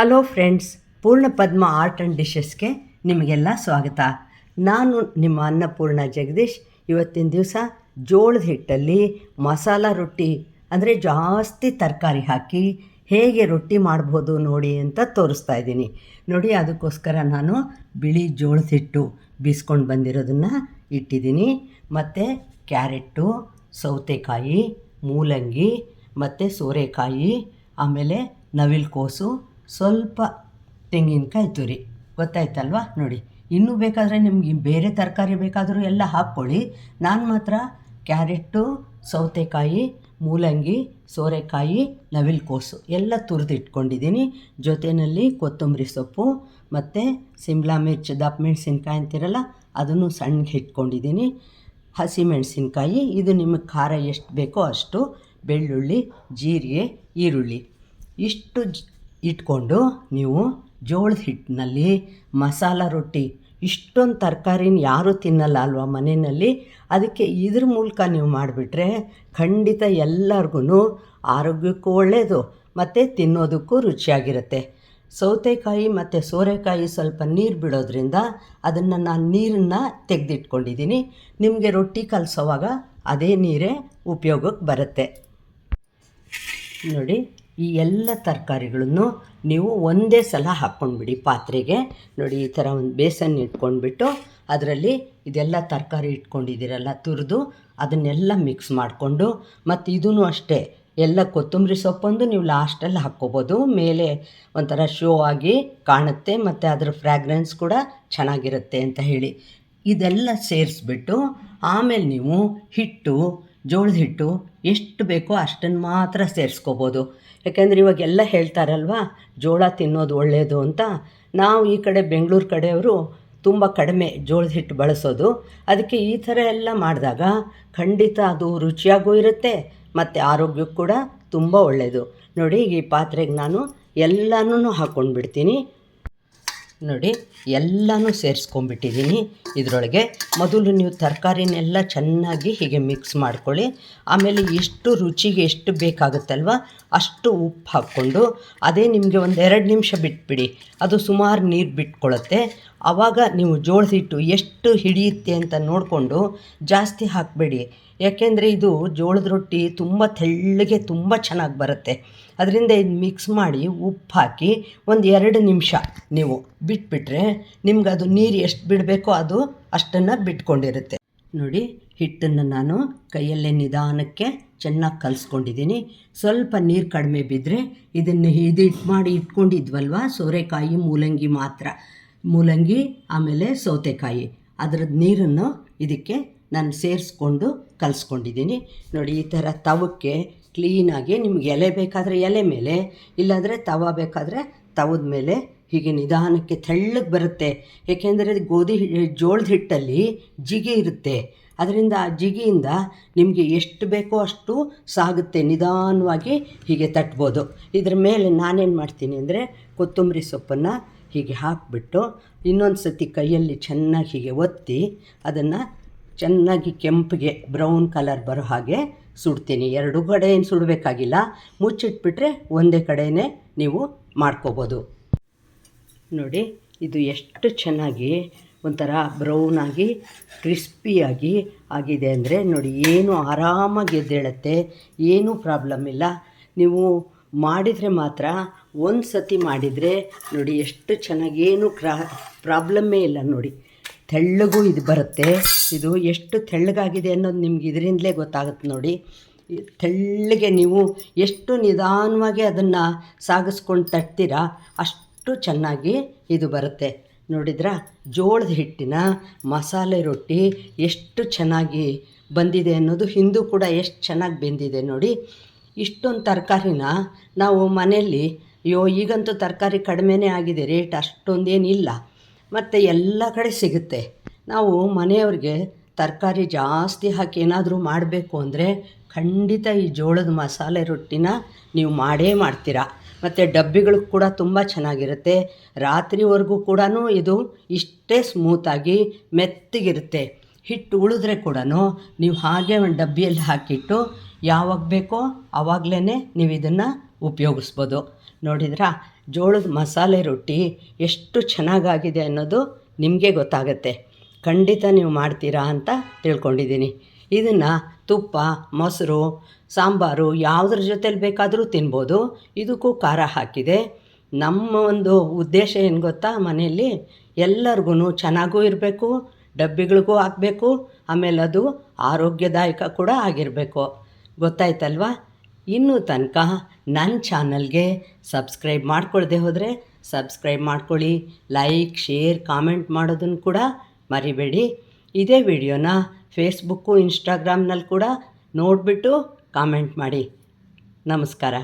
Hello friends ಪೂರ್ಣ ಪದ್ಮ art and ಡಿಶಸ್ಗೆ ನಿಮಗೆಲ್ಲ ಸ್ವಾಗತ. ನಾನು ನಿಮ್ಮ ಅನ್ನಪೂರ್ಣ ಜಗದೀಶ್. ಇವತ್ತಿನ ದಿವಸ ಜೋಳದ ಹಿಟ್ಟಲ್ಲಿ ಮಸಾಲ ರೊಟ್ಟಿ, ಅಂದರೆ ಜಾಸ್ತಿ ತರಕಾರಿ ಹಾಕಿ ಹೇಗೆ ರೊಟ್ಟಿ ಮಾಡ್ಬೋದು ನೋಡಿ ಅಂತ ತೋರಿಸ್ತಾ ಇದ್ದೀನಿ. ನೋಡಿ, ಅದಕ್ಕೋಸ್ಕರ ನಾನು ಬಿಳಿ ಜೋಳದ ಹಿಟ್ಟು ಬೀಸ್ಕೊಂಡು ಬಂದಿರೋದನ್ನು ಇಟ್ಟಿದ್ದೀನಿ. ಮತ್ತು ಕ್ಯಾರೆಟ್ಟು, ಸೌತೆಕಾಯಿ, ಮೂಲಂಗಿ, ಮತ್ತು ಸೋರೆಕಾಯಿ, ಆಮೇಲೆ ನವಿಲುಕೋಸು ಸ್ವಲ್ಪ ತೆಂಗಿನಕಾಯಿ ತುರಿ, ಗೊತ್ತಾಯ್ತಲ್ವಾ? ನೋಡಿ, ಇನ್ನೂ ಬೇಕಾದರೆ ನಿಮಗೆ ಬೇರೆ ತರಕಾರಿ ಬೇಕಾದರೂ ಎಲ್ಲ ಹಾಕ್ಕೊಳ್ಳಿ. ನಾನು ಮಾತ್ರ ಕ್ಯಾರೆಟ್ಟು, ಸೌತೆಕಾಯಿ, ಮೂಲಂಗಿ, ಸೋರೆಕಾಯಿ, ನವಿಲುಕೋಸು ಎಲ್ಲ ತುರಿದಿಟ್ಕೊಂಡಿದ್ದೀನಿ. ಜೊತೆಯಲ್ಲಿ ಕೊತ್ತಂಬರಿ ಸೊಪ್ಪು ಮತ್ತು ಸಿಮ್ಲಾ ಮಿರ್ಚ್ ದಪ್ಪ ಮೆಣಸಿನ್ಕಾಯಿ ಅಂತಿರಲ್ಲ, ಅದನ್ನು ಸಣ್ಣಗೆ ಇಟ್ಕೊಂಡಿದ್ದೀನಿ. ಹಸಿಮೆಣಸಿನ್ಕಾಯಿ, ಇದು ನಿಮಗೆ ಖಾರ ಎಷ್ಟು ಬೇಕೋ ಅಷ್ಟು, ಬೆಳ್ಳುಳ್ಳಿ, ಜೀರಿಗೆ, ಈರುಳ್ಳಿ. ಇಷ್ಟು ಇಟ್ಕೊಂಡು ನೀವು ಜೋಳದ ಹಿಟ್ಟಿನಲ್ಲಿ ಮಸಾಲ ರೊಟ್ಟಿ, ಇಷ್ಟೊಂದು ತರಕಾರಿನ ಯಾರೂ ತಿನ್ನಲ್ಲ ಅಲ್ವಾ ಮನೆಯಲ್ಲಿ? ಅದಕ್ಕೆ ಇದ್ರ ಮೂಲಕ ನೀವು ಮಾಡಿಬಿಟ್ರೆ ಖಂಡಿತ ಎಲ್ಲರಿಗೂ ಆರೋಗ್ಯಕ್ಕೂ ಒಳ್ಳೆಯದು ಮತ್ತು ತಿನ್ನೋದಕ್ಕೂ ರುಚಿಯಾಗಿರುತ್ತೆ. ಸೌತೆಕಾಯಿ ಮತ್ತು ಸೋರೆಕಾಯಿ ಸ್ವಲ್ಪ ನೀರು ಬಿಡೋದ್ರಿಂದ ಅದನ್ನು ನಾನು ನೀರನ್ನು ತೆಗೆದಿಟ್ಕೊಂಡಿದ್ದೀನಿ ನಿಮಗೆ ರೊಟ್ಟಿ ಕಲಸೋವಾಗ ಅದೇ ನೀರೇ ಉಪಯೋಗಕ್ಕೆ ಬರುತ್ತೆ. ನೋಡಿ. ಈ ಎಲ್ಲ ತರಕಾರಿಗಳನ್ನು ನೀವು ಒಂದೇ ಸಲ ಹಾಕ್ಕೊಂಡ್ಬಿಡಿ ಪಾತ್ರೆಗೆ. ನೋಡಿ, ಈ ಥರ ಒಂದು ಬೇಸನ್ ಇಟ್ಕೊಂಡ್ಬಿಟ್ಟು ಅದರಲ್ಲಿ ಇದೆಲ್ಲ ತರಕಾರಿ ಇಟ್ಕೊಂಡಿದ್ದೀರಲ್ಲ ತುರಿದು, ಅದನ್ನೆಲ್ಲ ಮಿಕ್ಸ್ ಮಾಡಿಕೊಂಡು, ಮತ್ತು ಇದೂ ಅಷ್ಟೇ, ಎಲ್ಲ ಕೊತ್ತಂಬರಿ ಸೊಪ್ಪೊಂದು ನೀವು ಲಾಸ್ಟಲ್ಲಿ ಹಾಕ್ಕೋಬೋದು. ಮೇಲೆ ಒಂಥರ ಶೋ ಆಗಿ ಕಾಣುತ್ತೆ, ಮತ್ತು ಅದರ ಫ್ರ್ಯಾಗ್ರೆನ್ಸ್ ಕೂಡ ಚೆನ್ನಾಗಿರುತ್ತೆ ಅಂತ ಹೇಳಿ. ಇದೆಲ್ಲ ಸೇರಿಸ್ಬಿಟ್ಟು ಆಮೇಲೆ ನೀವು ಹಿಟ್ಟು ಜೋಳದ ಹಿಟ್ಟು ಎಷ್ಟು ಬೇಕೋ ಅಷ್ಟನ್ನು ಮಾತ್ರ ಸೇರಿಸ್ಕೋಬೋದು. ಯಾಕೆಂದರೆ ಇವಾಗೆಲ್ಲ ಹೇಳ್ತಾರಲ್ವ, ಜೋಳ ತಿನ್ನೋದು ಒಳ್ಳೆಯದು ಅಂತ. ನಾವು ಈ ಕಡೆ ಬೆಂಗಳೂರು ಕಡೆಯವರು ತುಂಬ ಕಡಿಮೆ ಜೋಳದ ಹಿಟ್ಟು ಬಳಸೋದು. ಅದಕ್ಕೆ ಈ ಥರ ಎಲ್ಲ ಮಾಡಿದಾಗ ಖಂಡಿತ ಅದು ರುಚಿಯಾಗೂ ಇರುತ್ತೆ, ಮತ್ತು ಆರೋಗ್ಯಕ್ಕೂ ಕೂಡ ತುಂಬ ಒಳ್ಳೆಯದು ನೋಡಿ ಈ ಪಾತ್ರೆಗೆ ನಾನು ಎಲ್ಲನೂ ಹಾಕ್ಕೊಂಡು ಬಿಡ್ತೀನಿ ನೋಡಿ, ಎಲ್ಲನೂ ಸೇರಿಸ್ಕೊಂಡ್ಬಿಟ್ಟಿದ್ದೀನಿ. ಇದರೊಳಗೆ ಮೊದಲು ನೀವು ತರಕಾರಿನೆಲ್ಲ ಚೆನ್ನಾಗಿ ಹೀಗೆ ಮಿಕ್ಸ್ ಮಾಡ್ಕೊಳ್ಳಿ. ಆಮೇಲೆ ಎಷ್ಟು ರುಚಿಗೆ ಎಷ್ಟು ಬೇಕಾಗುತ್ತಲ್ವ, ಅಷ್ಟು ಉಪ್ಪು ಹಾಕ್ಕೊಂಡು, ಅದೇ ನಿಮಗೆ ಒಂದು ಎರಡು ನಿಮಿಷ ಬಿಟ್ಬಿಡಿ. ಅದು ಸುಮಾರು ನೀರು ಬಿಟ್ಕೊಳ್ಳುತ್ತೆ ಆವಾಗ ನೀವು ಜೋಳದ ಹಿಟ್ಟು ಎಷ್ಟು ಹಿಡಿಯುತ್ತೆ ಅಂತ ನೋಡಿಕೊಂಡು ಜಾಸ್ತಿ ಹಾಕಬೇಡಿ. ಯಾಕೆಂದರೆ ಇದು ಜೋಳದ ರೊಟ್ಟಿ ತುಂಬ ತೆಳ್ಳಗೆ ತುಂಬ ಚೆನ್ನಾಗಿ ಬರುತ್ತೆ. ಅದರಿಂದ ಇದು ಮಿಕ್ಸ್ ಮಾಡಿ ಉಪ್ಪು ಹಾಕಿ ಒಂದು ಎರಡು ನಿಮಿಷ ನೀವು ಬಿಟ್ಬಿಟ್ರೆ ನಿಮ್ಗೆ ಅದು ನೀರು ಎಷ್ಟು ಬಿಡಬೇಕೋ ಅದು ಅಷ್ಟನ್ನು ಬಿಟ್ಕೊಂಡಿರುತ್ತೆ. ನೋಡಿ, ಹಿಟ್ಟನ್ನು ನಾನು ಕೈಯಲ್ಲೇ ನಿಧಾನಕ್ಕೆ ಚೆನ್ನಾಗಿ ಕಲಿಸ್ಕೊಂಡಿದ್ದೀನಿ. ಸ್ವಲ್ಪ ನೀರು ಕಡಿಮೆ ಬಿದ್ದರೆ ಇದನ್ನು ಇದು ಮಾಡಿ ಇಟ್ಕೊಂಡಿದ್ವಲ್ವ? ಸೋರೆಕಾಯಿ, ಮೂಲಂಗಿ ಮಾತ್ರ. ಮೂಲಂಗಿ, ಆಮೇಲೆ ಸೌತೆಕಾಯಿ. ಅದರದ್ದು ನೀರನ್ನು ಇದಕ್ಕೆ ನಾನು ಸೇರಿಸ್ಕೊಂಡು ಕಲಿಸ್ಕೊಂಡಿದ್ದೀನಿ. ನೋಡಿ, ಈ ಥರ ತವಕ್ಕೆ ಕ್ಲೀನಾಗಿ ನಿಮ್ಗೆ ಎಲೆ ಬೇಕಾದರೆ ಎಲೆ ಮೇಲೆ, ಇಲ್ಲಾಂದರೆ ತವ ಬೇಕಾದರೆ ತವದ ಮೇಲೆ ಹೀಗೆ ನಿಧಾನಕ್ಕೆ ತೆಳ್ಳಗೆ ಬರುತ್ತೆ. ಏಕೆಂದರೆ ಗೋಧಿ ಜೋಳದ ಹಿಟ್ಟಲ್ಲಿ ಜಿಗಿ ಇರುತ್ತೆ. ಅದರಿಂದ ಆ ಜಿಗಿಯಿಂದ ನಿಮಗೆ ಎಷ್ಟು ಬೇಕೋ ಅಷ್ಟು ಸಾಗುತ್ತೆ. ನಿಧಾನವಾಗಿ ಹೀಗೆ ತಟ್ಬೋದು. ಇದ್ರ ಮೇಲೆ ನಾನೇನು ಮಾಡ್ತೀನಿ ಅಂದರೆ ಕೊತ್ತಂಬರಿ ಸೊಪ್ಪನ್ನು ಹೀಗೆ ಹಾಕಿಬಿಟ್ಟು ಇನ್ನೊಂದು ಸತಿ ಕೈಯಲ್ಲಿ ಚೆನ್ನಾಗಿ ಹೀಗೆ ಒತ್ತಿ ಅದನ್ನು ಚೆನ್ನಾಗಿ ಕೆಂಪಿಗೆ, ಬ್ರೌನ್ ಕಲರ್ ಬರೋ ಹಾಗೆ ಸುಡ್ತೀನಿ. ಎರಡು ಕಡೆ ಏನು ಸುಡಬೇಕಾಗಿಲ್ಲ. ಮುಚ್ಚಿಟ್ಬಿಟ್ರೆ ಒಂದೇ ಕಡೆಯೇ ನೀವು ಮಾಡ್ಕೋಬೋದು. ನೋಡಿ, ಇದು ಎಷ್ಟು ಚೆನ್ನಾಗಿ ಒಂಥರ ಬ್ರೌನಾಗಿ, ಕ್ರಿಸ್ಪಿಯಾಗಿ ಆಗಿದೆ ಅಂದರೆ ನೋಡಿ, ಏನು ಆರಾಮಾಗಿ ಎದ್ದೇಳುತ್ತೆ, ಏನೂ ಪ್ರಾಬ್ಲಮ್ ಇಲ್ಲ. ನೀವು ಮಾಡಿದರೆ ಮಾತ್ರ ಒಂದು ಸತಿ ಮಾಡಿದರೆ ನೋಡಿ, ಎಷ್ಟು ಚೆನ್ನಾಗಿ ಏನು ಕ್ರಾ, ಪ್ರಾಬ್ಲಮ್ಮೇ ಇಲ್ಲ ನೋಡಿ. ತೆಳ್ಳಗೂ ಇದು ಬರುತ್ತೆ. ಇದು ಎಷ್ಟು ತೆಳ್ಳಗಾಗಿದೆ ಅನ್ನೋದು ನಿಮ್ಗೆ ಇದರಿಂದಲೇ ಗೊತ್ತಾಗುತ್ತೆ ನೋಡಿ. ತೆಳ್ಳಗೆ ನೀವು ಎಷ್ಟು ನಿಧಾನವಾಗಿ ಅದನ್ನು ಸಾಗಿಸ್ಕೊಂಡು ತಟ್ತೀರಾ ಅಷ್ಟು ಚೆನ್ನಾಗಿ ಇದು ಬರುತ್ತೆ. ನೋಡಿದ್ರಾ? ಜೋಳದ ಹಿಟ್ಟಿನ ಮಸಾಲೆ ರೊಟ್ಟಿ ಎಷ್ಟು ಚೆನ್ನಾಗಿ ಬಂದಿದೆ ಅನ್ನೋದು ಹಿಂದೂ ಕೂಡ ಎಷ್ಟು ಚೆನ್ನಾಗಿ ಬೆಂದಿದೆ ನೋಡಿ. ಇಷ್ಟೊಂದು ತರಕಾರಿನ ನಾವು ಮನೆಯಲ್ಲಿ ಅಯ್ಯೋ ಈಗಂತೂ ತರಕಾರಿ ಕಡಿಮೆನೇ ಆಗಿದೆ ರೇಟ್ ಅಷ್ಟೊಂದೇನಿಲ್ಲ. ಮತ್ತು ಎಲ್ಲ ಕಡೆ ಸಿಗುತ್ತೆ. ನಾವು ಮನೆಯವ್ರಿಗೆ ತರಕಾರಿ ಜಾಸ್ತಿ ಹಾಕಿ ಏನಾದರೂ ಮಾಡಬೇಕು ಅಂದರೆ ಖಂಡಿತ ಈ ಜೋಳದ ಮಸಾಲೆ ರೊಟ್ಟಿನ ನೀವು ಮಾಡೇ ಮಾಡ್ತೀರಾ. ಮತ್ತು ಡಬ್ಬಿಗಳು ಕೂಡ ತುಂಬ ಚೆನ್ನಾಗಿರುತ್ತೆ. ರಾತ್ರಿವರೆಗೂ ಕೂಡ ಇದು ಇಷ್ಟೇ ಸ್ಮೂತಾಗಿ ಮೆತ್ತಗಿರುತ್ತೆ. ಹಿಟ್ಟು ಉಳಿದ್ರೆ ಕೂಡ ನೀವು ಹಾಗೆ ಒಂದು ಡಬ್ಬಿಯಲ್ಲಿ ಹಾಕಿಟ್ಟು ಯಾವಾಗ ಬೇಕೋ ಆವಾಗಲೇ ನೀವು ಇದನ್ನು ಉಪಯೋಗಿಸ್ಬೋದು. ನೋಡಿದ್ರಾ? ಜೋಳದ ಮಸಾಲೆ ರೊಟ್ಟಿ ಎಷ್ಟು ಚೆನ್ನಾಗಾಗಿದೆ ಅನ್ನೋದು ನಿಮಗೆ ಗೊತ್ತಾಗುತ್ತೆ. ಖಂಡಿತ ನೀವು ಮಾಡ್ತೀರಾ ಅಂತ ತಿಳ್ಕೊಂಡಿದ್ದೀನಿ. ಇದನ್ನು ತುಪ್ಪ, ಮೊಸರು, ಸಾಂಬಾರು ಯಾವುದ್ರ ಜೊತೆಲಿ ಬೇಕಾದರೂ ತಿನ್ಬೋದು. ಇದಕ್ಕೂ ಖಾರ ಹಾಕಿದೆ. ನಮ್ಮ ಒಂದು ಉದ್ದೇಶ ಏನು ಗೊತ್ತಾ ಮನೆಯಲ್ಲಿ? ಎಲ್ಲರಿಗೂ ಚೆನ್ನಾಗೂ ಇರಬೇಕು, ಡಬ್ಬಿಗಳಿಗೂ ಹಾಕಬೇಕು ಆಮೇಲೆ ಅದು ಆರೋಗ್ಯದಾಯಕ ಕೂಡ ಆಗಿರಬೇಕು. ಗೊತ್ತಾಯ್ತಲ್ವಾ? ಇನ್ನೂ ತನಕ ನನ್ನ ಚಾನಲ್ಗೆ ಸಬ್ಸ್ಕ್ರೈಬ್ ಮಾಡ್ಕೊಳ್ದೆ ಹೋದರೆ ಸಬ್ಸ್ಕ್ರೈಬ್ ಮಾಡ್ಕೊಳ್ಳಿ, ಲೈಕ್, ಶೇರ್, ಕಾಮೆಂಟ್ ಮಾಡೋದನ್ನು ಕೂಡ ಮರಿಬೇಡಿ. ಇದೇ ವಿಡಿಯೋನ ಫೇಸ್ಬುಕ್ಕು ಇನ್ಸ್ಟಾಗ್ರಾಮ್ನಲ್ಲಿ ಕೂಡ ನೋಡಿಬಿಟ್ಟು ಕಾಮೆಂಟ್ ಮಾಡಿ. ನಮಸ್ಕಾರ.